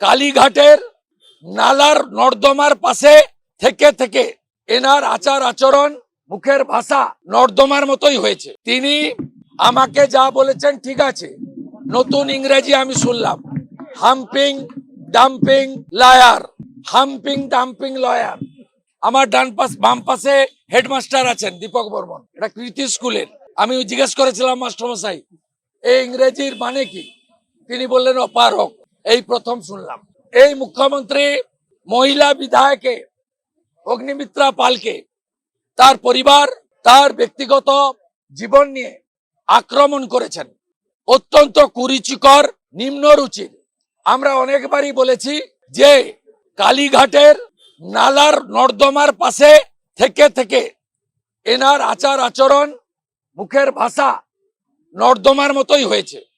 কালীঘাটের নালার নর্দমার পাশে থেকে থেকে এনার আচার আচরণ মুখের ভাষা নর্দমার মতোই হয়েছে। তিনি আমাকে যা বলেছেন ঠিক আছে। নতুন ইংরেজি আমি শুনলাম। Humping, dumping liar, humping, dumping lawyer. আমার ডান পাশ, বাম পাশে হেডমাস্টার আছেন দীপক বর্মন। এটা কৃতি স্কুলের। আমি জিজ্ঞেস করেছিলাম, মাস্টারমশাই এই ইংরেজির মানে কি? তিনি বললেন অপারক এই প্রথম শুনলাম। এই মুখ্যমন্ত্রী, মহিলা বিধায়কে, অগ্নিমিত্রা পালকে, তার পরিবার, তার ব্যক্তিগত জীবন নিয়ে আক্রমণ করেছেন। অত্যন্ত কুরুচিকর, নিম্নরুচির। আমরা অনেকবারই বলেছি যে, কালীঘাটের নালার নর্দমার পাশে থেকে থেকে এনার আচার আচরণ মুখের ভাষা নর্দমার মতোই হয়েছে।